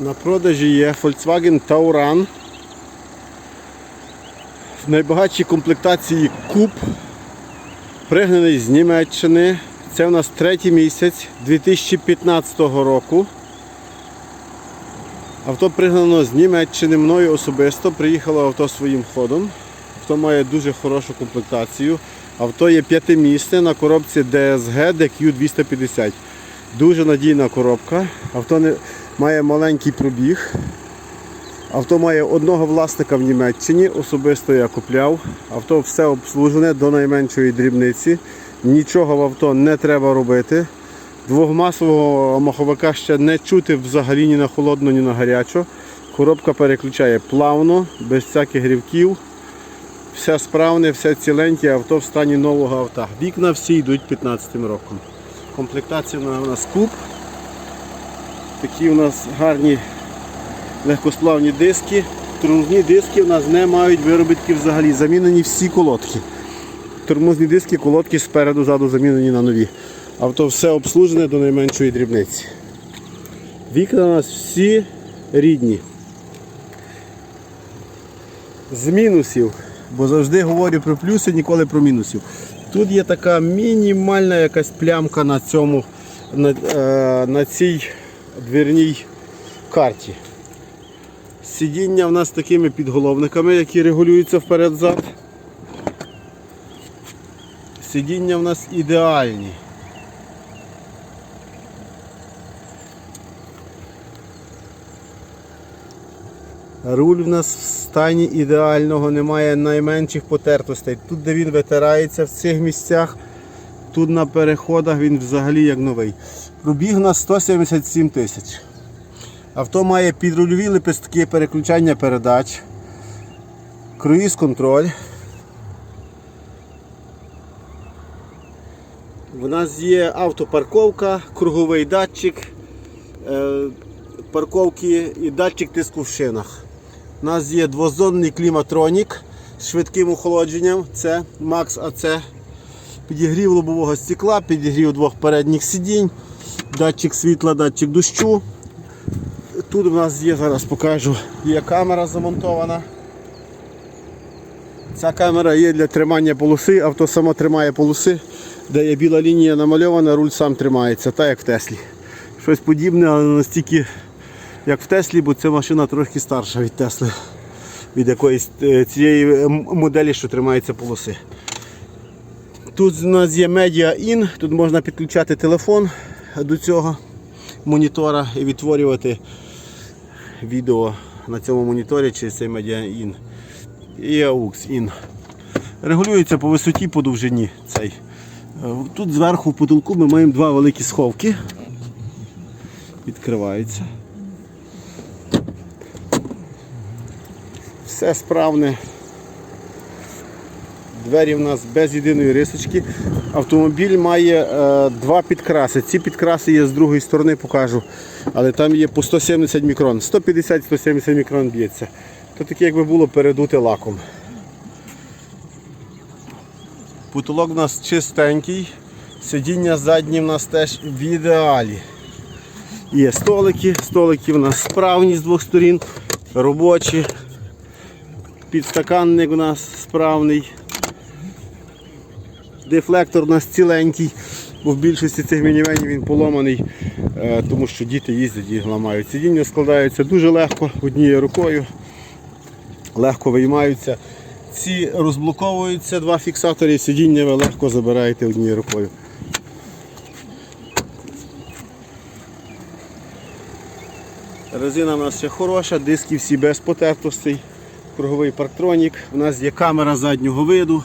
На продажі є Volkswagen Tauran. В найбагатшій комплектації куб, пригнаний з Німеччини. Це у нас третій місяць 2015 року. Авто пригнано з Німеччини мною особисто. Приїхало авто своїм ходом. Авто має дуже хорошу комплектацію. Авто є п'ятимісне на коробці DSG DQ250. Дуже надійна коробка. Авто не, має маленький пробіг. Авто має одного власника в Німеччині, особисто я купляв. Авто все обслужене до найменшої дрібниці. Нічого в авто не треба робити. Двохмасового маховика ще не чути взагалі ні на холодно, ні на гарячо. Коробка переключає плавно, без всяких грівків. Все справне, все ціленьке, авто в стані нового авто. Вікна всі йдуть 15 роком. Комплектація у нас куб. Такі у нас гарні легкосплавні диски. Тормозні диски у нас не мають виробітки взагалі. Замінені всі колодки. Тормозні диски, колодки спереду, ззаду замінені на нові. Авто все обслужене до найменшої дрібниці. Вікна у нас всі рідні. З мінусів, бо завжди говорю про плюси, ніколи про мінусів. Тут є така мінімальна якась плямка на цьому, на, е, на цій двірній карті. Сидіння в нас такими підголовниками, які регулюються вперед-зад. Сидіння в нас ідеальні. Руль в нас в стані ідеального, немає найменших потертостей. Тут, де він витирається в цих місцях, тут на переходах він взагалі як новий. Пробіг на 177 тисяч. Авто має підрульові лепестки, переключання передач, круїз контроль. У нас є автопарковка, круговий датчик е, парковки і датчик тиску в шинах. У нас є двозонний кліматронік з швидким охолодженням. Це Max AC. Підігрів лобового стекла, підігрів двох передніх сидінь, датчик світла, датчик дощу. Тут у нас є, зараз покажу, є камера замонтована. Ця камера є для тримання полоси, авто само тримає полоси, де є біла лінія намальована, руль сам тримається, так як в Теслі. Щось подібне, але настільки як в Теслі, бо ця машина трохи старша від Тесли, від якоїсь е, цієї моделі, що тримається полоси. Тут у нас є In, тут можна підключати телефон до цього монітора і відтворювати відео на цьому моніторі через цей Media In. І AUX In. Регулюється по висоті, по довжині цей. Е, Тут зверху в потолку ми маємо два великі сховки. Відкриваються. Все справне. Двері в нас без єдиної рисочки. Автомобіль має е, два підкраси. Ці підкраси є з другої сторони, покажу. Але там є по 170 мікрон. 150-170 мікрон б'ється. То таке якби було передуте лаком. Потолок у нас чистенький. Сидіння задні в нас теж в ідеалі. Є столики, столики в нас справні з двох сторін, робочі. Підстаканник у нас справний. Дефлектор у нас ціленький, бо в більшості цих мінівенів він поломаний, е, тому що діти їздять і ламають. Сидіння складаються дуже легко однією рукою, легко виймаються. Ці розблоковуються, два фіксатори, сидіння ви легко забираєте однією рукою. Резина у нас ще хороша, диски всі без потертостей, круговий парктронік, у нас є камера заднього виду.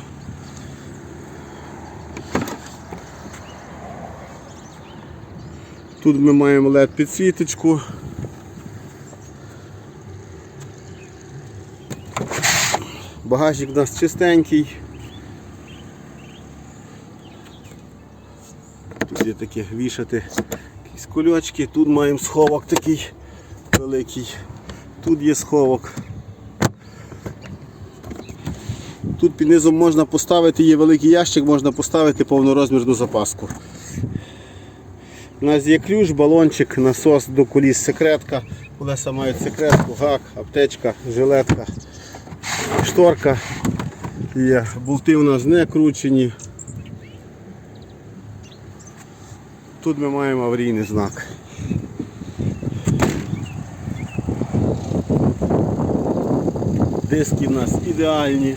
Тут ми маємо LED підсвіточку. Багажник у нас чистенький. Тут є таке вішати якісь кульочки, тут маємо сховок такий великий, тут є сховок. Тут під низом можна поставити, є великий ящик, можна поставити повнорозмірну запаску. У нас є ключ, балончик, насос до коліс, секретка. Колеса мають секретку, гак, аптечка, жилетка, шторка. Є. Болти у нас не кручені. Тут ми маємо аварійний знак. Диски в нас ідеальні.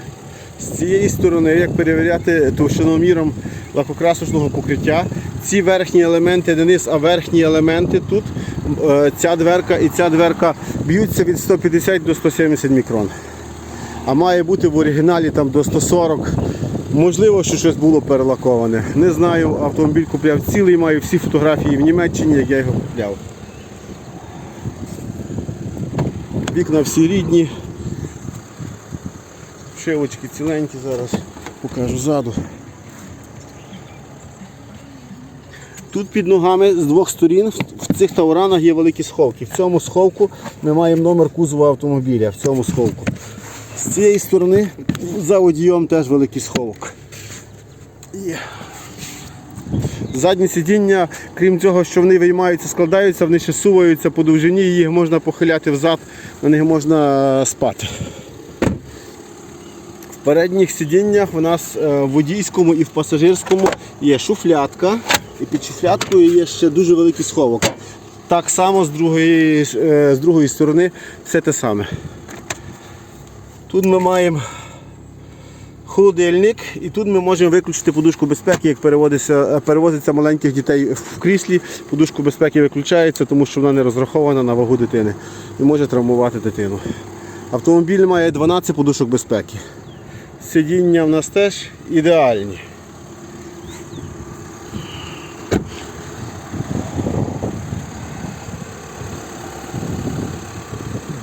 З цієї сторони, як перевіряти товщиноміром лакокрасочного покриття, ці верхні елементи не низ, а верхні елементи тут, е, ця дверка і ця дверка б'ються від 150 до 170 мікрон. А має бути в оригіналі там до 140. Можливо, що щось було перелаковане. Не знаю, автомобіль купляв цілий, маю всі фотографії в Німеччині, як я його купляв. Вікна всі рідні. Шивочки ціленькі зараз покажу ззаду. Тут під ногами з двох сторін в цих тауранах є великі сховки. В цьому сховку ми маємо номер кузова автомобіля. В цьому сховку. З цієї сторони за водієм теж великий сховок. Задні сидіння, крім цього, що вони виймаються, складаються, вони ще суваються по довжині, їх можна похиляти взад, на них можна спати. В передніх сидіннях у нас е, в водійському і в пасажирському є шуфлятка, і під шуфляткою є ще дуже великий сховок. Так само з другої, е, з другої сторони все те саме. Тут ми маємо холодильник, і тут ми можемо виключити подушку безпеки, як переводиться, перевозиться маленьких дітей в кріслі. Подушку безпеки виключається, тому що вона не розрахована на вагу дитини і може травмувати дитину. Автомобіль має 12 подушок безпеки. Сидіння в нас теж ідеальні.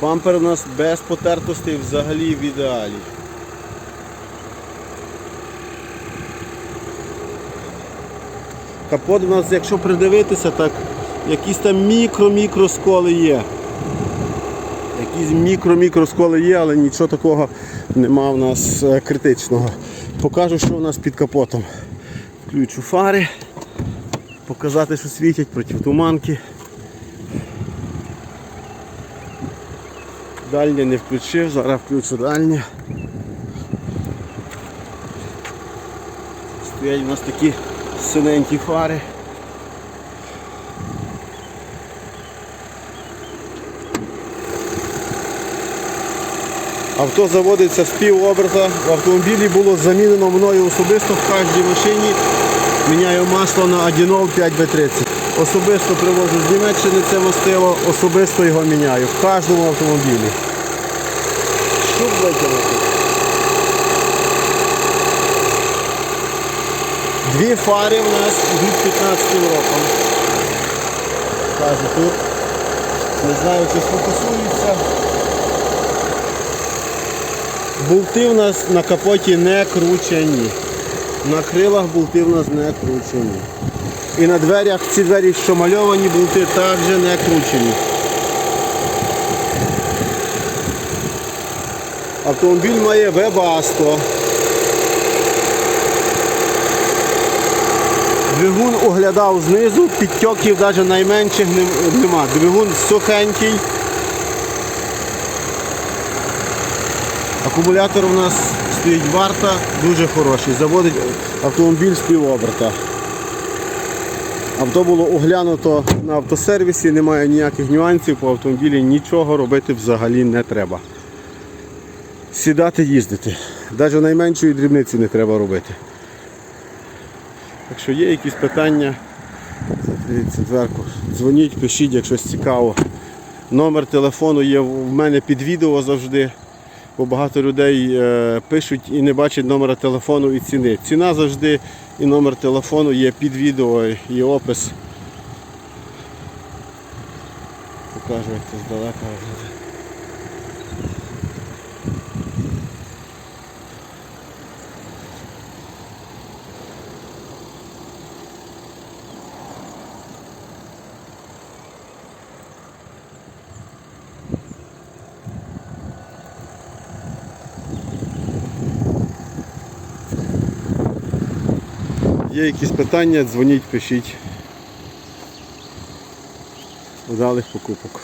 Бампер у нас без потертостей взагалі в ідеалі. Капот у нас, якщо придивитися, так якісь там мікро-мікро сколи є. Якісь мікро-мікро сколи є, але нічого такого нема в нас е, критичного. Покажу, що у нас під капотом. Включу фари, показати, що світять проти туманки. Дальнє не включив, зараз включу дальнє. Стоять у нас такі синенькі фари. Авто заводиться з півоберта. В автомобілі було замінено мною особисто в кожній машині. Міняю масло на Адінол 5B30. Особисто привозу з Німеччини це мастило, особисто його міняю в кожному автомобілі. Щоб викинути. Дві фари у нас йдуть 15 роком. Кажу тут. Не знаю, чи сфокусується. Болти в нас на капоті не кручені. На крилах болти в нас не кручені. І на дверях ці двері, що мальовані, болти також не кручені. Автомобіль має Webasto. Двигун оглядав знизу, підтьоків навіть найменших нема. Двигун сухенький. Акумулятор у нас стоїть варта, дуже хороший. Заводить автомобіль з півоберта. Авто було оглянуто на автосервісі, немає ніяких нюансів по автомобілі, нічого робити взагалі не треба. Сідати, їздити. Навіть найменшої дрібниці не треба робити. Якщо є якісь питання, закриється дверку, дзвоніть, пишіть, як щось цікаво. Номер телефону є в мене під відео завжди, бо багато людей е, пишуть і не бачать номера телефону і ціни. Ціна завжди і номер телефону є під відео і опис. Покажу, як це здалека виглядає. Є якісь питання, дзвоніть, пишіть. Удалих покупок.